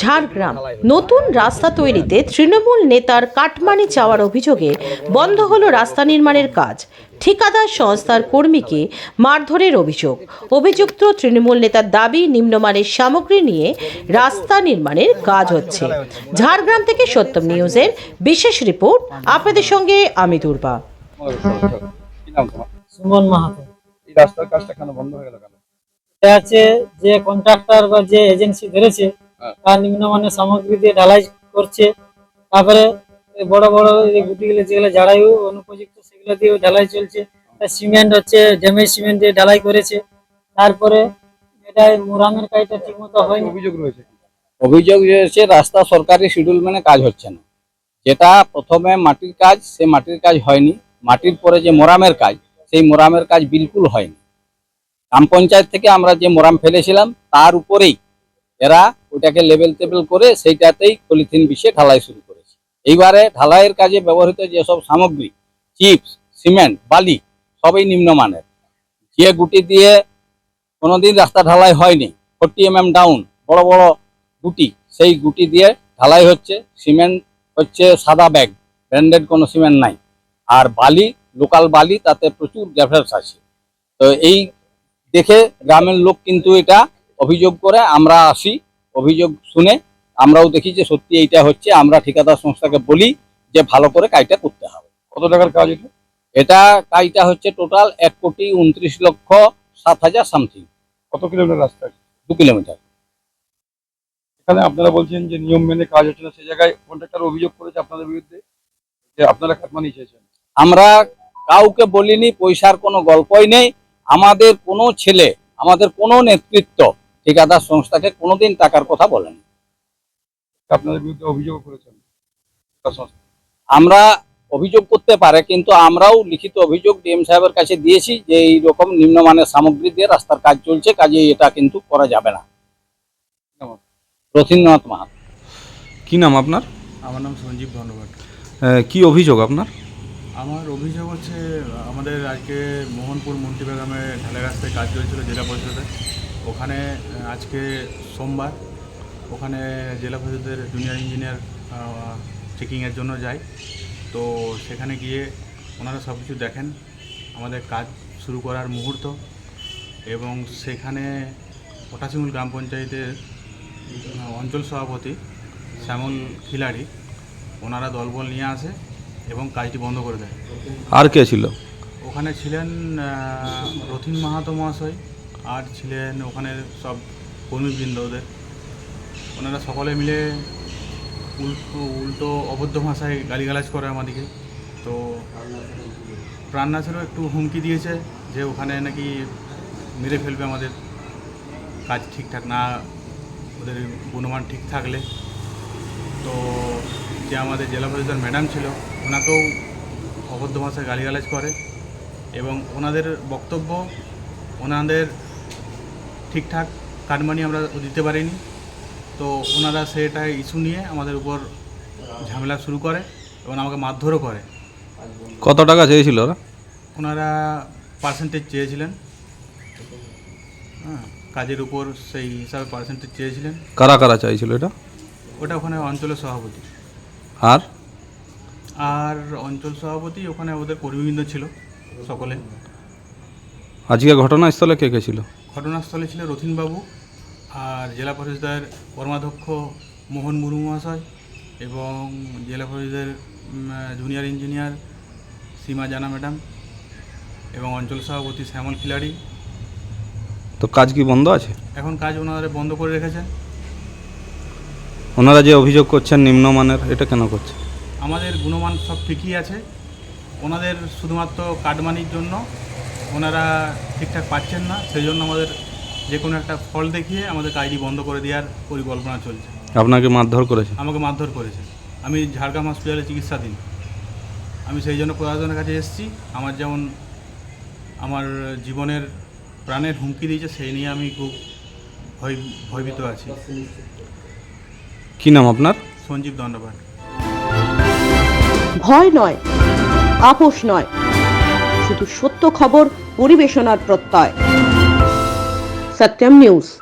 ঝাড়গ্রাম। নতুন রাস্তা তৈরিতে তৃণমূল নেতার কাটমানি চাওয়ার অভিযোগে বন্ধ হলো রাস্তা নির্মাণের কাজ। ঠিকাদার সংস্থার কর্মীকে মারধরের অভিযোগ। অভিযুক্ত তৃণমূল নেতার দাবি নিম্নমানের সামগ্রী নিয়ে রাস্তা নির্মাণের কাজ হচ্ছে। ঝাড়গ্রাম থেকে সত্যম নিউজের বিশেষ রিপোর্ট আপনাদের সঙ্গে আমি দুর্বা। কি সুমন মাহাতো। এই রাস্তার কাজটা কেন বন্ধ হয়ে গেল কেন? দেখা যে কন্ট্রাক্টর বা যে এজেন্সি ধরেছে। তার নিম্নমানের সামগ্রী দিয়ে ঢালাই করছে। তারপরে বড় বড় গুটিগুলো যেগুলো জাড়াই অনুপযুক্ত, সেগুলো দিয়ে ঢালাই চলছে। সিমেন্ট হচ্ছে, ড্যামেজ সিমেন্ট দিয়ে ঢালাই করেছে। তারপরে এটা মুরামের কাজটা ঠিক মতো হয়নি। অভিযোগ রয়েছে অভিযোগ রয়েছে, রাস্তা সরকারি শিডিউল মেনে কাজ হচ্ছে না। যেটা প্রথমে মাটির কাজ, সে মাটির কাজ হয়নি। মাটির পরে যে মোরামের কাজ, সেই মোরামের কাজ বিলকুল হয়নি। গ্রাম পঞ্চায়েত থেকে আমরা যে মোরাম ফেলেছিলাম, তার উপরেই এরা ওটাকে লেবেল টেবেল করে সেইটাতেই পলিথিন বিষয়ে ঢালাই শুরু করেছে। এইবারে ঢালাইয়ের কাজে ব্যবহৃত যেসব সামগ্রী চিপস সিমেন্ট বালি, সবই নিম্নমানের। যে গুটি দিয়ে কোনোদিন রাস্তা ঢালাই হয়নি ফোরটি এম ডাউন বড় বড় গুটি, সেই গুটি দিয়ে ঢালাই হচ্ছে। সিমেন্ট হচ্ছে সাদা ব্যাগ ব্র্যান্ডেড কোনো সিমেন্ট নাই। আর বালি লোকাল বালি, তাতে প্রচুর গ্যাফেস আছে তো এই দেখে গ্রামের লোক কিন্তু এটা অভিযোগ করে আমরা আসি অভিযোগ শুনে আমরাও দেখি যে সত্যি এইটা হচ্ছে আমরা ঠিকাদার সংস্থাকে বলি যে ভালো করে কাজটা করতে হবে। কত টাকার কাজ এটা? এটা কাজটা হচ্ছে টোটাল এক কোটি উনত্রিশ লক্ষ সাত হাজার সামথিং। কত কিলোমিটার রাস্তা দু কিলোমিটার। এখানে আপনারা বলছেন যে নিয়ম মেনে কাজ হচ্ছে না সেই জায়গায় কন্ট্রাক্টর অভিযোগ করেছে আপনাদের বিরুদ্ধে যে আপনারা কাটমানি চেয়েছেন আমরা কাউকে বলিনি পয়সার কোনো গল্পই নেই। আমাদের কোনো ছেলে আমাদের কোনো নেতৃত্ব ঠিকাদার সংস্থাকে কোনোদিন টাকার কথা বলেনি আপনাদের বিরুদ্ধে অভিযোগ করেছেন? আমরা অভিযোগ করতে পারে কিন্তু আমরাও লিখিত অভিযোগ ডিএম সাহেবের কাছে দিয়েছি যে এই রকম নিম্নমানের সামগ্রী দিয়ে রাস্তার কাজ চলছে কাজে এটা কিন্তু করা যাবে না? রথীন্দ্রনাথ মাহাতো। কি নাম আপনার? আমার নাম সঞ্জীব ধন্যবাদ। কি অভিযোগ আপনার? আমার অভিযোগ হচ্ছে আমাদের আজকে মোহনপুর মন্ত্রীবাগামে ঢালাই রাস্তায় কাজ চলছিল জেলা পরিষদের ওখানে আজকে সোমবার ওখানে জেলা পরিষদের জুনিয়র ইঞ্জিনিয়ার চেকিংয়ের জন্য যায় তো সেখানে গিয়ে ওনারা সব কিছু দেখেন আমাদের কাজ শুরু করার মুহূর্ত এবং সেখানে পটাশিমুল গ্রাম পঞ্চায়েতের অঞ্চল সভাপতি শ্যামল খিলাড়ি ওনারা দলবল নিয়ে আসে এবং কাজটি বন্ধ করে দেয়। আর কে ছিল? ওখানে ছিলেন রথীন মাহাতো মহাশয় আর ছিলেন, ওখানে সব কর্মীবৃন্দ ওদের। ওনারা সকলে মিলে উল্টো উল্টো অবদ্ধ ভাষায় গালিগালাজ করে আমাদেরকে। তো প্রাণনাথেরও একটু হুমকি দিয়েছে যে ওখানে নাকি মেরে ফেলবে আমাদের। কাজ ঠিকঠাক না, ওদের গুণমান ঠিক থাকলে। তো যে আমাদের জেলা পরিষদের ম্যাডাম ছিল, ওনাকেও অবদ্ধ ভাষায় গালিগালাজ করে। এবং ওনাদের বক্তব্য, ওনাদের ঠিকঠাক কাটমানি আমরা দিতে পারিনি। তো ওনারা সেটা ইস্যু নিয়ে আমাদের উপর ঝামেলা শুরু করে এবং আমাকে মারধরও করে। কত টাকা চেয়েছিল ওরা? ওনারা পার্সেন্টেজ চেয়েছিলেন। হ্যাঁ কাজের উপর সেই হিসাবে পার্সেন্টেজ চেয়েছিলেন। কারা কারা চাইছিল এটা? ওটা ওখানে অঞ্চলের সভাপতি। আর? আর অঞ্চল সভাপতি ওখানে ওদের কর্মীবৃন্দ ছিল সকলে। আজকে ঘটনাস্থলে কে কে ছিল? ঘটনাস্থলে ছিল রথিনবাবু আর জেলা পরিষদের কর্মাধ্যক্ষ মোহন মুর্মু মহাশয় এবং জেলা পরিষদের জুনিয়র ইঞ্জিনিয়ার সীমা জানা ম্যাডাম এবং অঞ্চল সভাপতি শ্যামল খিলাড়ি। তো কাজ কি বন্ধ আছে? এখন কাজ ওনারা বন্ধ করে রেখেছেন। ওনারা যে অভিযোগ করছেন নিম্নমানের এটা কেন করছে আমাদের গুণমান সব ঠিকই আছে। ওনাদের শুধুমাত্র কাটমানির জন্য ওনারা ঠিকঠাক পাচ্ছেন না সেই জন্য আমাদের যে কোনো একটা ফল দেখিয়ে আমাদের কাজটি বন্ধ করে দেওয়ার পরিকল্পনা চলছে। আপনাকে মারধর করেছে? আমাকে মারধর করেছে। আমি ঝাড়গ্রাম হসপিটালে চিকিৎসাধীন। আমি সেই জন্য প্রশাসনের কাছে এসেছি। আমার যেমন আমার জীবনের প্রাণের হুমকি দিয়েছে সেই নিয়ে আমি খুব ভয় ভয়ভীত আছি। কি নাম আপনার? সঞ্জীব দণ্ডপাঠ। ভয় নয় আপোষ নয়। শুধু সত্য খবর পরিবেশনার প্রত্যয়। সত্যম নিউজ।